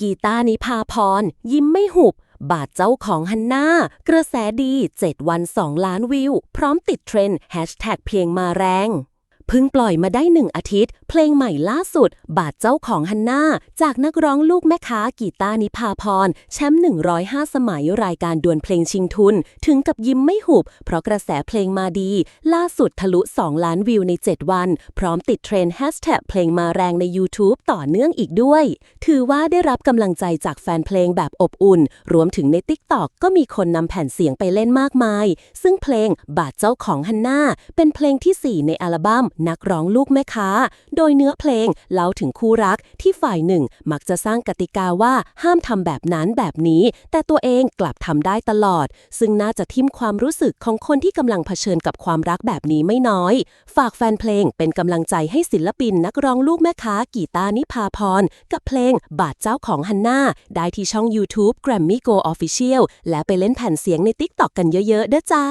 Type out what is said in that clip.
กีตาร์นิพาพร ยิ้มไม่หุบบาดเจ้าของฮันน่ากระแสดี 7 วัน 2 ล้านวิว พร้อมติดเทรนด์แฮชแท็กเพียงมาแรง เพิ่งปล่อยมาได้หนึ่งอาทิตย์ เพลงใหม่ล่าสุด บาดเจ้าของฮันนาจากนักร้องลูกแม่ค้ากีตาร์นิพาพร แชมป์105 สมัยรายการดวลเพลงชิงทุน ถึงกับยิ้มไม่หุบ เพราะกระแสเพลงมาดี ล่าสุดทะลุ 2 ล้านวิวใน 7 วัน พร้อมติดเทรนด์แฮชแท็กเพลงมาแรงใน YouTube ต่อเนื่องอีกด้วย ถือว่าได้รับกำลังใจจากแฟนเพลงแบบอบอุ่น รวมถึงใน TikTok ก็มีคนนำแผ่นเสียงไปเล่นมากมาย ซึ่งเพลงบาดเจ้าของฮันนาเป็นเพลงทีสี่4 ในอัลบั้มนักร้องลูกแม่ค้า โดยเนื้อเพลงเล่าถึงคู่รักที่ฝ่ายหนึ่งมักจะสร้างกติกาว่าห้ามทำแบบนั้นแบบนี้ แต่ตัวเองกลับทำได้ตลอด ซึ่งน่าจะทิ่มความรู้สึกของคนที่กำลังเผชิญกับความรักแบบนี้ไม่น้อย ฝากแฟนเพลงเป็นกำลังใจให้ศิลปินนักร้องลูกแม่ค้ากีตานิพาพร กับเพลงบาดเจ้าของฮันน่าได้ที่ช่อง YouTube Grammy Go Official และไปเล่นแผ่นเสียงใน TikTok กันเยอะๆเด้อจ้า